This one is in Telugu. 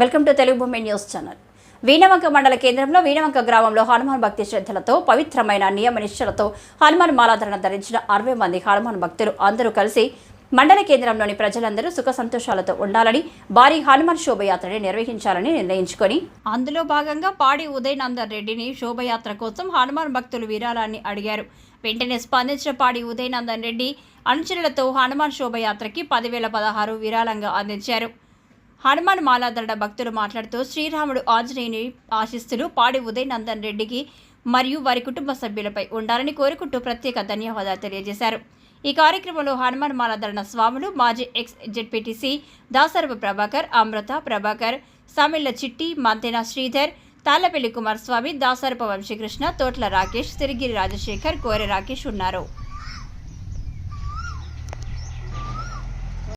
వెల్కమ్ టు తెలుగు భూమి న్యూస్ ఛానల్. వీణవంక మండల కేంద్రంలో వీణవంక గ్రామంలో హనుమాన్ భక్తి శ్రద్ధలతో పవిత్రమైన నియమ నిష్ఠలతో హనుమాన్ మాలాధరణ ధరించిన అరవై మంది హనుమాన్ భక్తులు అందరూ కలిసి మండల కేంద్రంలోని ప్రజలందరూ సుఖ సంతోషాలతో ఉండాలని భారీ హనుమాన్ శోభయాత్రని నిర్వహించాలని నిర్ణయించుకొని అందులో భాగంగా పాడి ఉదయనందన్ రెడ్డిని శోభయాత్ర కోసం హనుమాన్ భక్తులు విరాళాన్ని అడిగారు. వెంటనే స్పందించిన పాడి ఉదయనందన్ రెడ్డి అనుచరులతో హనుమాన్ శోభయాత్రకి పదివేల పదహారు విరాళంగా అందించారు. హనుమాన్ మాలాదండ భక్తులు మాట్లాడుతూ శ్రీరాముడు ఆంజనేయుని ఆశిస్తులు పాడి ఉదయనందన్ రెడ్డికి మరియు వారి కుటుంబ సభ్యులపై ఉండాలని కోరుకుంటూ ప్రత్యేక ధన్యవాదాలు తెలియజేశారు. ఈ కార్యక్రమంలో హనుమాన్ మాలాధరణ స్వాములు మాజీ ఎక్స్ జెడ్పీటీసీ దాసరపు ప్రభాకర్ అమృత ప్రభాకర్ సమిళ్ళ చిట్టి మంతెన శ్రీధర్ తాళ్ళపల్లి కుమారస్వామి దాసరపు వంశీకృష్ణ తోట్ల రాకేష్ సిరిగిరి రాజశేఖర్ కోరె రాకేష్ ఉన్నారు.